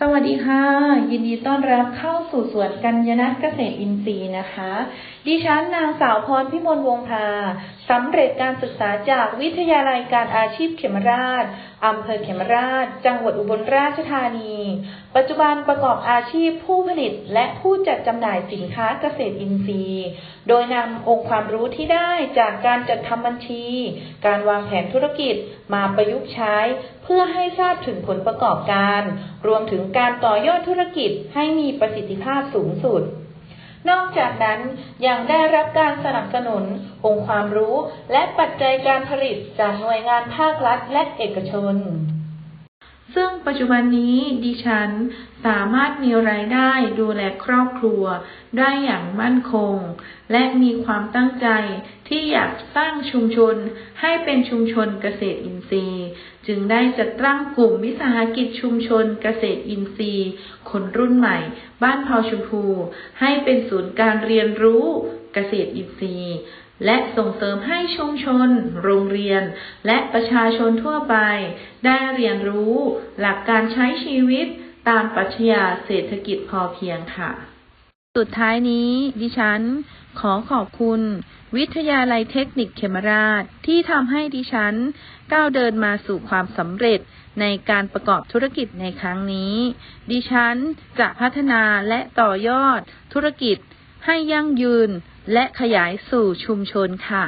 สวัสดีค่ะ ยินดีต้อนรับเข้าสู่สวนกัญญนัทเกษตรอินทรีย์นะคะ ดิฉันนางสาวพรพิมลวงพาสำเร็จการศึกษาจากวิทยาลัยการอาชีพเขมราช อำเภอเขมราช จังหวัดอุบลราชธานี ปัจจุบันประกอบอาชีพผู้ผลิตและผู้จัดจำหน่ายสินค้าเกษตรอินทรีย์ โดยนำองค์ความรู้ที่ได้จากการจัดทำบัญชี การวางแผนธุรกิจมาประยุกต์ใช้ เพื่อให้ทราบถึงผลประกอบการ รวมถึงการต่อยอดธุรกิจให้มีประสิทธิภาพสูงสุด นอกจากนั้นยังได้รับการสนับสนุนองค์ความรู้และปัจจัยการผลิตจากหน่วยงานภาครัฐและเอกชน ซึ่งปัจจุบันนี้ดิฉันสามารถมีรายได้ดูแลครอบครัวได้อย่างมั่นคง และมีความตั้งใจที่อยากสร้างชุมชนให้เป็นชุมชนเกษตรอินทรีย์ จึงได้จัดตั้งกลุ่มวิสาหกิจชุมชนเกษตรอินทรีย์ คนรุ่นใหม่ บ้านเผาชมพู ให้เป็นศูนย์การเรียนรู้เกษตรอินทรีย์ และส่งเสริมให้ชุมชน โรงเรียน และประชาชนทั่วไป ได้เรียนรู้ หลักการใช้ชีวิต ตามปรัชญาเศรษฐกิจพอเพียงค่ะ สุดท้ายนี้ ดิฉัน ขอขอบคุณ วิทยาลัยเทคนิคเขมราช ที่ทำให้ดิฉัน ก้าวเดินมาสู่ความสำเร็จในการประกอบธุรกิจในครั้งนี้ ดิฉันจะพัฒนาและต่อยอดธุรกิจให้ยั่งยืน และขยายสู่ชุมชนค่ะ